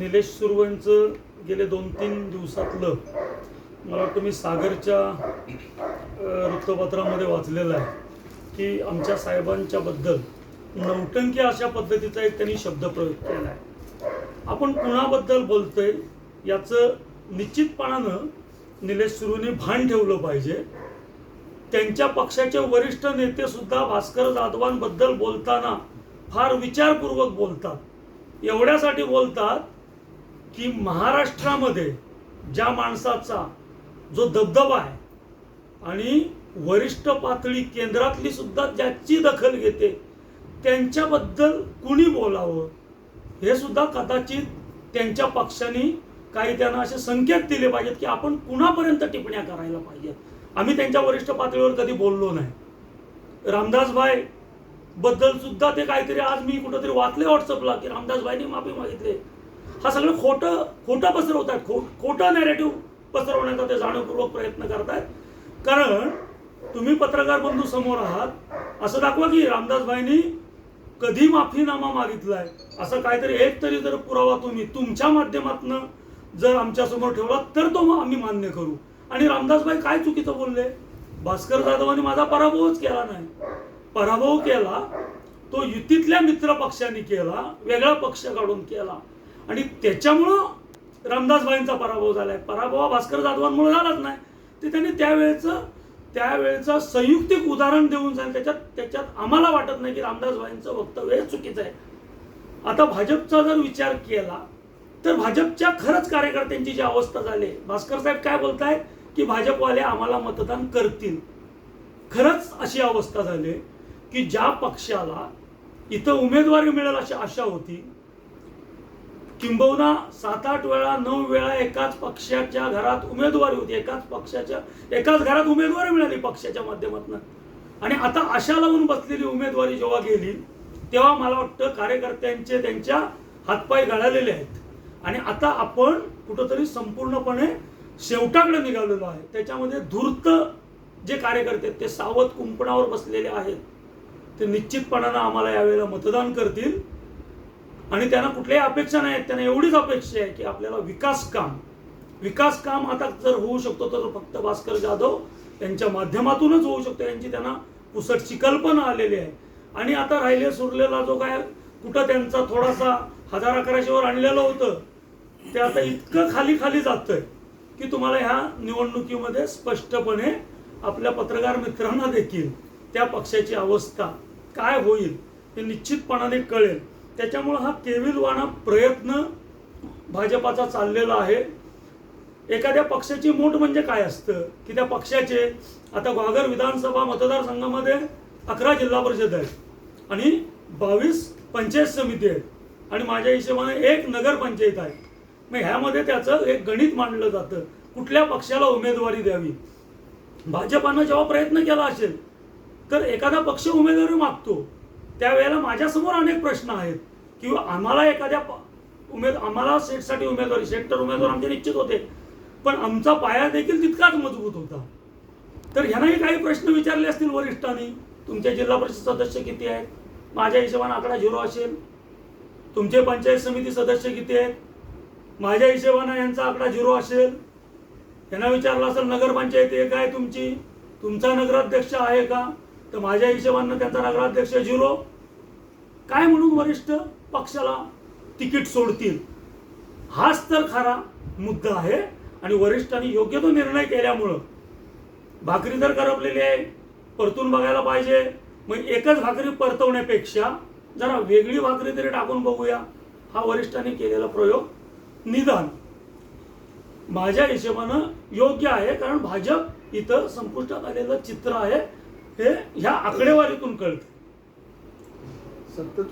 निलेश सुरवंचं गेले दोन तीन दिवसातलं मला वाटतं मी सागरच्या वृत्तपत्रामध्ये वाचलेलं आहे की आमच्या साहेबांच्याबद्दल नौटंकी अशा पद्धतीचा एक त्यांनी शब्दप्रयोग केला आहे. आपण कुणाबद्दल बोलतोय याचं निश्चितपणानं निलेश सुरूने भान ठेवलं पाहिजे. त्यांच्या पक्षाचे वरिष्ठ नेते सुद्धा भास्कर जाधवांबद्दल बोलताना फार विचारपूर्वक बोलतात. एवढ्यासाठी बोलतात की महाराष्ट्रामध्ये ज्या माणसाचा जो दबदबा आहे आणि वरिष्ठ पातळी केंद्रातली सुद्धा ज्याची दखल घेते त्यांच्याबद्दल कुणी बोलावं हे सुद्धा कदाचित त्यांच्या पक्षाने काही त्यांना असे संकेत दिले पाहिजेत की आपण कुणापर्यंत टिप्पण्या करायला पाहिजेत. आम्ही त्यांच्या वरिष्ठ पातळीवर कधी बोललो नाही. रामदासभाई बद्दल सुद्धा ते काहीतरी आज मी कुठंतरी वाचले व्हॉट्सअपला की रामदासभाईने माफी मागितली. हा सगळं खोटं खोटं पसरवत आहेत खो खोटं नॅरेटिव्ह पसरवण्याचा ते जाणीवपूर्वक प्रयत्न करतायत. कारण तुम्ही पत्रकार बंधू समोर आहात. असं दाखवा की रामदासबाईंनी कधी माफीनामा मागितलाय. असं काहीतरी एक तरी जर पुरावा तुम्ही तुमच्या माध्यमातनं जर आमच्यासमोर ठेवला तर तो आम्ही मान्य करू. आणि रामदासबाई काय चुकीचं बोलले? भास्कर जाधवांनी माझा पराभवच केला नाही. पराभव केला तो युतीतल्या मित्र पक्षांनी केला वेगळा पक्ष काढून केला. आणि त्याच्यामुळं रामदासबाईंचा पराभव झाला आहे पराभव हा भास्कर जाधवांमुळे झालाच नाही. ते त्यांनी त्यावेळेचं त्यावेळेचं संयुक्तिक उदाहरण देऊन जाईल त्याच्यात त्याच्यात आम्हाला वाटत नाही की रामदासबाईंचं वक्तव्य चुकीचं आहे. आता भाजपचा जर विचार केला तर भाजपच्या खरंच कार्यकर्त्यांची जी अवस्था झाली भास्कर साहेब काय बोलतायत की भाजपवाले आम्हाला मतदान करतील. खरंच अशी अवस्था झाली की ज्या पक्षाला इथं उमेदवारी मिळेल अशी आशा होती किंबहुना सात आठ वेळा नऊ वेळा एकाच पक्षाच्या घरात उमेदवारी होती. एकाच पक्षाच्या एकाच घरात उमेदवारी मिळाली पक्षाच्या माध्यमातून. आणि आता आशा लावून बसलेली उमेदवारी जेव्हा गेली तेव्हा मला वाटतं कार्यकर्त्यांचे त्यांच्या हातपाय गळालेले आहेत. आणि आता आपण कुठंतरी संपूर्णपणे शेवटाकडे निघालेलो आहे. त्याच्यामध्ये धूर्त जे कार्यकर्ते आहेत, ते सावध कुंपणावर बसलेले आहेत. ते निश्चितपणानं आम्हाला यावेळेला मतदान करतील. आणि त्यांना कुठल्याही अपेक्षा नाही आहेत. त्यांना एवढीच अपेक्षा आहे की आपल्याला विकास काम विकास काम आता जर होऊ शकतो तर फक्त भास्कर जाधव यांच्या माध्यमातूनच होऊ शकतो. यांची त्यांना पुसटची कल्पना आलेली आहे. आणि आता राहिले सुरलेला जो काय कुठं त्यांचा थोडासा हजार अकराशेवर आणलेलं होतं ते आता इतकं खाली खाली जातंय की तुम्हाला ह्या निवडणुकीमध्ये स्पष्टपणे आपल्या पत्रकार मित्रांना देखील त्या पक्षाची अवस्था काय होईल हे निश्चितपणाने कळेल. त्याच्यामुळं हा केविलवाणा प्रयत्न भाजपाचा चाललेला आहे. एखाद्या पक्षाची मोठ म्हणजे काय असतं? की त्या पक्षाचे आता ग्वागर विधानसभा मतदारसंघामध्ये अकरा जिल्हा परिषद आहेत आणि बावीस पंचायत समिती आहेत आणि माझ्या हिशोबाने एक नगरपंचायत आहे. मग ह्यामध्ये त्याचं एक गणित मांडलं जातं. कुठल्या पक्षाला उमेदवारी द्यावी? भाजपानं जेव्हा प्रयत्न केला असेल तर एखादा पक्ष उमेदवारी मागतो. त्यावेळेला माझ्यासमोर अनेक प्रश्न आहेत. किंवा आम्हाला एखाद्या उमेद आम्हाला सेटसाठी उमेदवारी सेट तर उमेदवार आमचे निश्चित होते. पण आमचा पाया देखील तितकाच मजबूत होता. तर ह्यांनाही काही प्रश्न विचारले असतील वरिष्ठांनी. तुमचे जिल्हा परिषद सदस्य किती आहेत? माझ्या हिशोबाने आकडा झिरो असेल. तुमचे पंचायत समिती सदस्य किती आहेत? माझ्या हिशोबानं यांचा आकडा झिरो असेल. यांना विचारलं असेल नगरपंचायत एक आहे तुमची. तुमचा नगराध्यक्ष आहे का? तर माझ्या हिशोबानं त्यांचा नगराध्यक्ष झिरो काय म्हणून वरिष्ठ पक्षाला तिकीट सोडतील? हाच तर खरा मुद्दा आहे आणि वरिष्ठांनी योग्य तो निर्णय केल्यामुळं. भाकरी तर करपलेली आहे परतून बघायला पाहिजे. मग एकच भाकरी परतवण्यापेक्षा जरा वेगळी भाकरी तरी टाकून बघूया. हा वरिष्ठांनी केलेला प्रयोग निदान. माझ्या हिशोबानं योग्य आहे कारण भाजप इथं संपुष्टात आलेलं चित्र आहे. हे ह्या आकडेवारीतून कळतं. सत्य